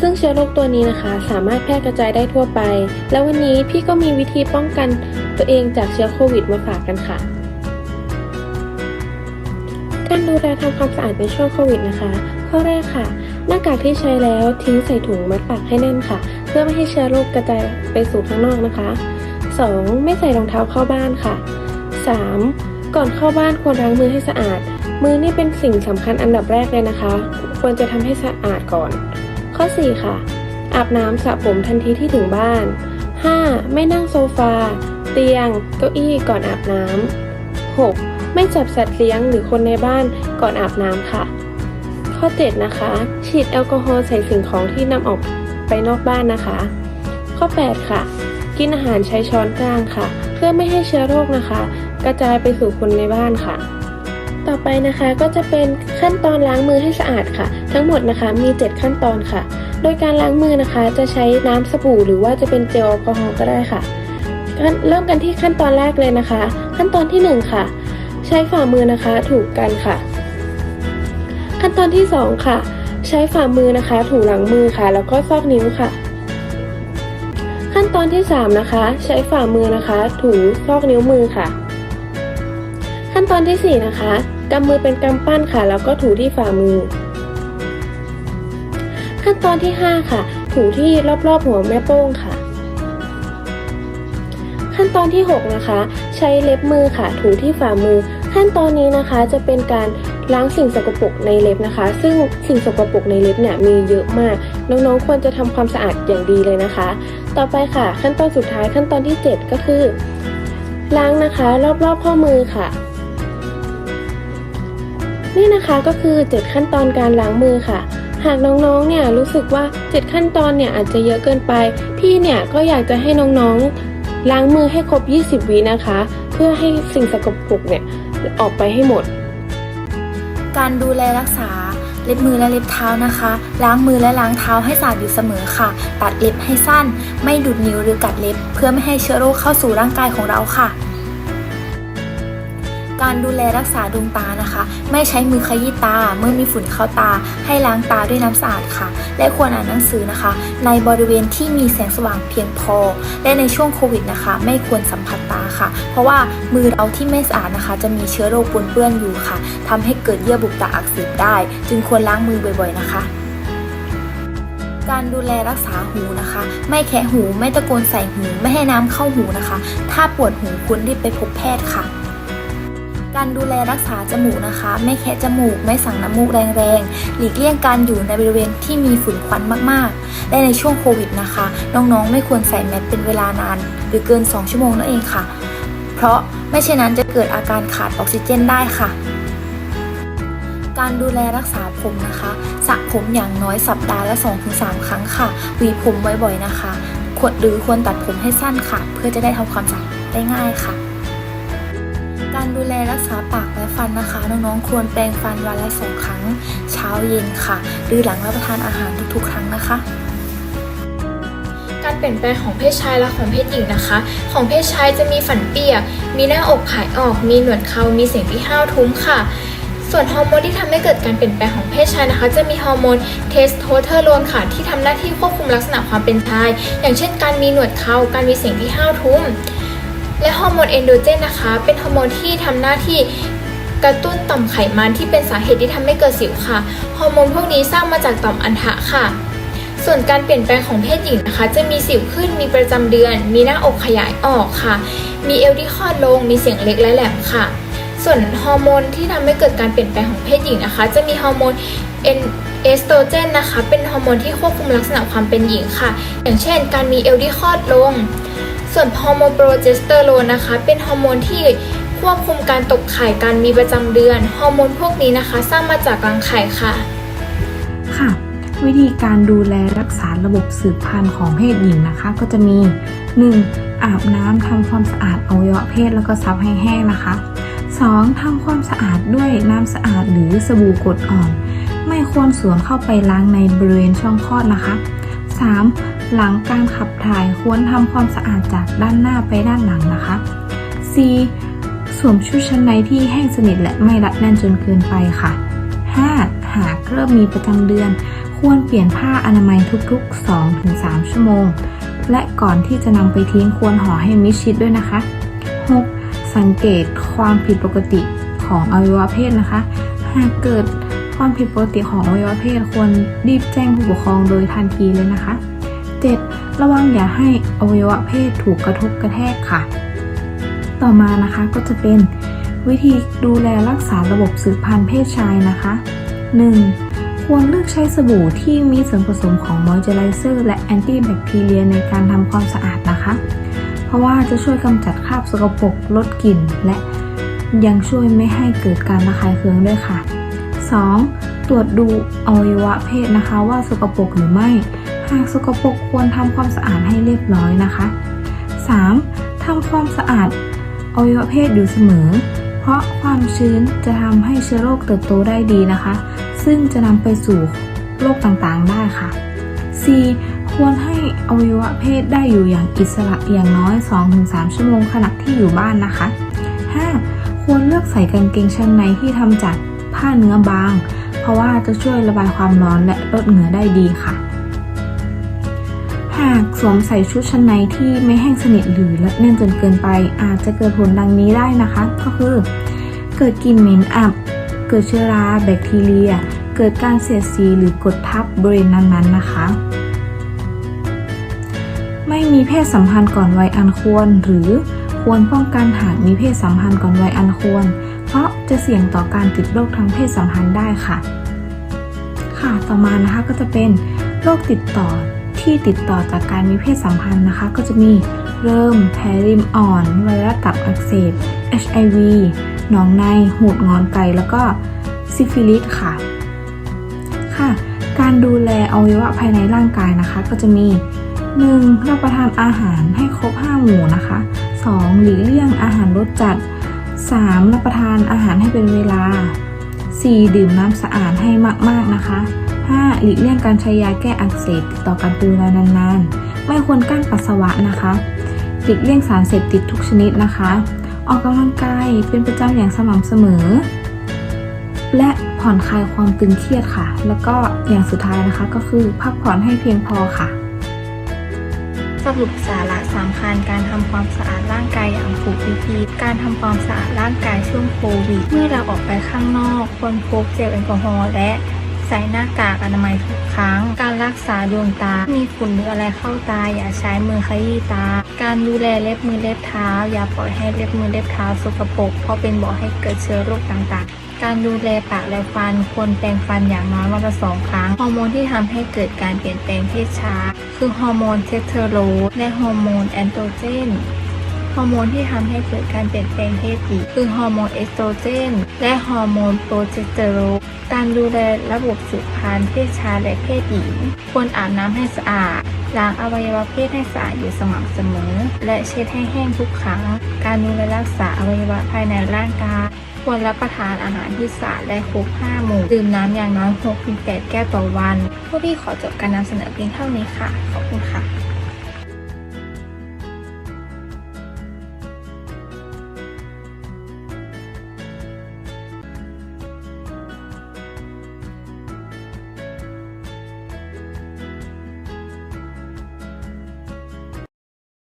ซึ่งเชื้อโรคตัวนี้นะคะ สามารถแพร่กระจายได้ทั่วไป แล้ววันนี้พี่ก็มีวิธีป้องกันตัวเองจากเชื้อโควิดมาฝากกันค่ะ การดูแลทำความสะอาดในช่วงโควิดนะคะ ข้อแรกค่ะ หน้ากากที่ใช้แล้วทิ้งใส่ถุงมัดปากให้แน่นค่ะ เพื่อไม่ให้เชื้อโรคกระจายไปสู่ข้างนอกนะคะ 2. ไม่ใส่รองเท้าเข้าบ้านค่ะ 3. ก่อนเข้าบ้านควรล้างมือให้สะอาด มือนี่เป็นสิ่งสำคัญอันดับแรกเลยนะคะ ควรจะทำให้สะอาดก่อน ข้อ 4 ค่ะ อาบน้ำสระผมทันทีที่ถึงบ้าน 5. ไม่นั่งโซฟา เตียง เก้าอี้ก่อนอาบน้ำ 6. ไม่จับสัตว์เลี้ยงหรือคนในบ้านก่อนอาบน้ำค่ะ ข้อ 7 นะคะ ฉีดแอลกอฮอล์ใส่สิ่งของที่นำออกไปนอกบ้านนะคะ ข้อ 8 ค่ะ กินอาหารใช้ช้อนกลางค่ะ เพื่อไม่ให้เชื้อโรคนะคะ กระจายไปสู่คนในบ้านค่ะ ต่อไปนะคะก็จะเป็นขั้นตอนล้างมือให้สะอาดค่ะ ทั้งหมดนะคะมี 7 ขั้นตอนค่ะ โดยการล้างมือนะคะ จะใช้น้ำสบู่หรือว่าจะเป็นเจลแอลกอฮอล์ก็ได้ค่ะ เริ่มกันที่ขั้นตอนแรกเลยนะคะ ขั้นตอนที่ 1 ค่ะ ใช้ฝ่ามือนะคะถูกกันค่ะ ขั้นตอนที่ 2 ค่ะ ใช้ฝ่ามือนะคะ ถูหลังมือค่ะ แล้วก็ซอกนิ้วค่ะ ขั้นตอนที่ 3 นะคะ ใช้ฝ่ามือนะคะ ถูซอกนิ้วมือค่ะ ขั้นตอนที่ 4 นะคะ กำมือเป็นกำปั้นค่ะ แล้วก็ถูที่ฝ่ามือ ขั้นตอนที่ 5 ค่ะ ถูที่รอบๆหัวแม่โป้งค่ะ ขั้นตอนที่ 6 นะคะ ใช้เล็บมือค่ะ ถูที่ฝ่ามือ ขั้นตอนนี้นะคะจะเป็นการล้างสิ่งสกปรกในเล็บนะคะ ซึ่งสิ่งสกปรกในเล็บเนี่ยมีเยอะมาก น้องๆควรจะทำความสะอาดอย่างดีเลยนะคะ ต่อไปค่ะ ขั้นตอนสุดท้ายขั้นตอนที่ 7 ก็คือ ล้างนะคะ รอบๆข้อมือค่ะ นี่นะคะก็คือ 7 ขั้นตอนการล้างมือค่ะ หากน้องๆ เนี่ยรู้สึกว่า 7 ขั้นตอนเนี่ยอาจจะเยอะเกินไป พี่เนี่ยก็อยากจะให้น้องๆ ล้างมือให้ครบ 20 วินะคะ เพื่อให้สิ่งสกปรกเนี่ยออกไปให้หมด การดูแลรักษาเล็บมือและเล็บเท้านะคะ ล้างมือและล้างเท้าให้สะอาดอยู่เสมอค่ะ ตัดเล็บให้สั้น ไม่ดูดนิ้วหรือกัดเล็บ เพื่อไม่ให้เชื้อโรคเข้าสู่ร่างกายของเราค่ะ การดูแลรักษาดวงตานะคะ ไม่ใช้มือขยี้ตา เมื่อมีฝุ่นเข้าตา ให้ล้างตาด้วยน้ำสะอาดค่ะ และควรอ่านหนังสือนะคะ ในบริเวณที่มีแสงสว่างเพียงพอ และในช่วงโควิดนะคะ ไม่ควรสัมผัสตาค่ะ เพราะว่ามือเราที่ไม่สะอาดนะคะ จะมีเชื้อโรคปนเปื้อนอยู่ค่ะทำให้เกิดเยื่อบุตาอักเสบได้ จึงควรล้างมือบ่อยๆนะคะการดูแลรักษาหูนะคะ ไม่แคะหูไม่ตะโกนใส่หู ไม่ให้น้ำเข้าหูนะคะ ถ้าปวดหูควรรีบไปพบแพทย์ค่ะ การดูแลรักษาจมูกนะคะ ไม่แคะจมูกไม่สั่งน้ำมูกแรงๆ หลีกเลี่ยงการอยู่ในบริเวณที่มีฝุ่นควันมากๆ และในช่วงโควิดนะคะ น้องๆ ไม่ควรใส่แมสเป็นเวลานาน หรือเกิน 2 ชั่วโมงนั่นเองค่ะ เพราะไม่เช่นนั้นจะเกิดอาการขาดออกซิเจนได้ค่ะ การดูแลรักษาผมนะคะสระผมอย่างน้อยสัปดาห์ละ2-3 ครั้งค่ะหวีผมบ่อยๆนะคะควรหรือควรตัดผมให้สั้นค่ะ เพื่อจะได้ทำความสะอาดได้ง่ายค่ะ การดูแลรักษาปากและฟันนะคะน้องๆควรแปรงฟันวันละสองครั้ง เช้าเย็นค่ะ หรือหลังรับประทานอาหารทุกๆ ครั้งนะคะ การเปลี่ยนแปลงของเพศชายและของเพศหญิงนะคะ ของเพศชายจะมีฝันเปียก มีหน้าอกผายออก มีหนวดเขามีเสียงที่ห้าวทุ้มค่ะส่วนฮอร์โมนที่ทำให้เกิดการเปลี่ยนแปลงของเพศชายนะคะ จะมีฮอร์โมนเทสโทสเตอโรนค่ะ ที่ทำหน้าที่ควบคุมลักษณะความเป็นชาย อย่างเช่น การมีหนวดเขาการมีเสียงที่ห้าวทุ้ม และฮอร์โมนเอนโดเจนนะคะ เป็นฮอร์โมนที่ทำหน้าที่กระตุ้นต่อมไขมันที่เป็นสาเหตุที่ทำให้เกิดสิวค่ะ ฮอร์โมนพวกนี้สร้างมาจากต่อมอัณฑะค่ะ ส่วนการเปลี่ยนแปลงของเพศหญิงนะคะ จะมีสิวขึ้น มีประจำเดือน มีหน้าอกขยายออกค่ะ มีเอวที่คลอดลง มีเสียงเล็กและแหลมค่ะ ส่วนฮอร์โมนที่ทำให้เกิดการเปลี่ยนแปลงของเพศหญิงนะคะ จะมีฮอร์โมนเอนเอสโตรเจนนะคะ เป็นฮอร์โมนที่ควบคุมลักษณะความเป็นหญิงค่ะ อย่างเช่น การมีเอวที่คลอดลง ส่วนฮอร์โมนโปรเจสเตอโรนนะคะ เป็นฮอร์โมนที่ควบคุมการตกไข่การมีประจำเดือน ฮอร์โมนพวกนี้นะคะ สร้างมาจากรังไข่ค่ะ ค่ะ วิธีการดูแลรักษาระบบสืบพันธุ์ของเพศหญิงนะคะ ก็จะมี 1. อาบน้ำทำความสะอาดอวัยวะเพศแล้วก็ซับให้แห้งนะคะ 2. ทำความสะอาดด้วยน้ำสะอาดหรือสบู่กดอ่อน ไม่ควรสวมเข้าไปล้างในบริเวณช่องคลอดนะคะ 3. หลังการขับถ่ายควรทำความสะอาดจากด้านหน้าไปด้านหลังนะคะ 4. สวมชุดชั้นในที่แห้งสนิทและไม่รัดแน่นจนเกินไปค่ะ 5. หหากเริ่มมีประจำเดือน ควรเปลี่ยนผ้าอนามัยทุกๆ 2-3 ชั่วโมง และก่อนที่จะนำไปทิ้งควรห่อให้มิดชิดด้วยนะคะ 6. สังเกตความผิดปกติของอวัยวะเพศนะคะ หากเกิดความผิดปกติของอวัยวะเพศควรรีบแจ้งผู้ปกครองโดยทันทีเลยนะคะ 7. ระวังอย่าให้อวัยวะเพศถูกกระทบกระแทกค่ะ ต่อมานะคะก็จะเป็นวิธีดูแลรักษาระบบสืบพันธุ์เพศชายนะคะ 1. ควรเลือกใช้สบู่ที่มีส่วนผสมของมอยเจอไรเซอร์และแอนตี้แบคทีเรียในการทำความสะอาดนะคะ เพราะว่าจะช่วยกำจัดคราบสกปรกลดกลิ่น และยังช่วยไม่ให้เกิดการระคายเคืองด้วยค่ะ 2. ตรวจดูอวัยวะเพศนะคะว่าสกปรกหรือไม่ หากสกปรกควรทำความสะอาดให้เรียบร้อยนะคะ 3. ทำความสะอาดอวัยวะเพศอยู่เสมอ เพราะความชื้นจะทำให้เชื้อโรคเติบโตได้ดีนะคะ ซึ่งจะนำไปสู่โรคต่างๆได้ค่ะ 4. ควรให้อวัยวะเพศได้อยู่อย่างอิสระอย่างน้อย 2-3 ชั่วโมงขณะที่อยู่บ้านนะคะ 5. ควรเลือกใส่กางเกงชั้นในที่ทำจากผ้าเนื้อบาง เพราะว่าจะช่วยระบายความร้อนและลดเหงื่อได้ดีค่ะ หากสวมใส่ชุดชั้นในที่ไม่แห้งสนิทหรือรัดแน่นจนเกินไป อาจจะเกิดผลดังนี้ได้นะคะ ก็คือ เกิดกลิ่นเหม็นอับ เกิดเชื้อราแบคทีเรีย เกิดการเสียดสีหรือกดทับบริเวณนั้นๆนะคะ ไม่มีเพศสัมพันธ์ก่อนวัยอันควร หรือควรป้องกันหากมีเพศสัมพันธ์ก่อนวัยอันควร เพราะจะเสี่ยงต่อการติดโรคทางเพศสัมพันธ์ได้ค่ะ ค่ะต่อมานะคะก็จะเป็นโรคติดต่อ ที่ติดต่อจากการมีเพศสัมพันธ์นะคะ ก็จะมีเริ่มแพ้ริมอ่อน ไวรัสตับอักเสบ HIV หนองใน หูดงอนไก่แล้วก็ซิฟิลิสค่ะ ค่ะ การดูแลอวัยวะภายในร่างกายนะคะ ก็จะมี 1. รับประทานอาหารให้ครบ 5 หมู่นะคะ 2. หลีกเลี่ยงอาหารรสจัด 3. รับประทานอาหารให้เป็นเวลา 4. ดื่มน้ำสะอาดให้มาก ๆ นะคะ 5. หลีกเลี่ยงการใช้ยาแก้อักเสบติดต่อกันเป็นเวลานานๆ ไม่ควรกั้นปัสสาวะนะคะ หลีกเลี่ยงสารเสพติดทุกชนิดนะคะ ออกกำลังกายเป็นประจำอย่างสม่ำเสมอ และผ่อนคลายความตึงเครียดค่ะ แล้วก็อย่างสุดท้ายนะคะก็คือพักผ่อนให้เพียงพอค่ะ สรุปสาระสำคัญการทำความสะอาดร่างกายอย่างถูกวิธีการทำความสะอาดร่างกายช่วงโควิดเมื่อเราออกไปข้างนอกควรพกเจลแอลกอฮอล์และ ใส่หน้ากากอนามัยทุกครั้ง การรักษาดวงตา มีฝุ่นหรืออะไรเข้าตา อย่าใช้มือขยี้ตา การดูแลเล็บมือเล็บเท้า อย่าปล่อยให้เล็บมือเล็บเท้าสกปรกเพราะเป็นบ่อให้เกิดเชื้อโรคต่างๆ การดูแลปากและฟัน ควรแปรงฟันอย่างน้อยวันละสองครั้ง ฮอร์โมนที่ทำให้เกิดการเปลี่ยนแปลงเพศช้า คือฮอร์โมนเทสเทอโรนและฮอร์โมนแอนโตรเจน ฮอร์โมนที่ทำให้เกิดการเปลี่ยนแปลงเพศหญิงคือฮอร์โมนเอสโตรเจน และฮอร์โมนโปรเจสเตอโรนการดูแลระบบสืบพันธุ์เพศชายและเพศหญิง ควรอาบน้ำให้สะอาดล้างอวัยวะเพศให้สะอาดอยู่สม่ำเสมอ และเช็ดให้แห้งทุกครั้ง การดูแลรักษาอวัยวะภายในร่างกายควรรับประทานอาหารที่สะอาดและครบ5หมู่ดื่มน้ำอย่างน้อย6-8แก้วต่อวัน พวกพี่ขอจบการนำเสนอเพียงเท่านี้ค่ะ ขอบคุณค่ะ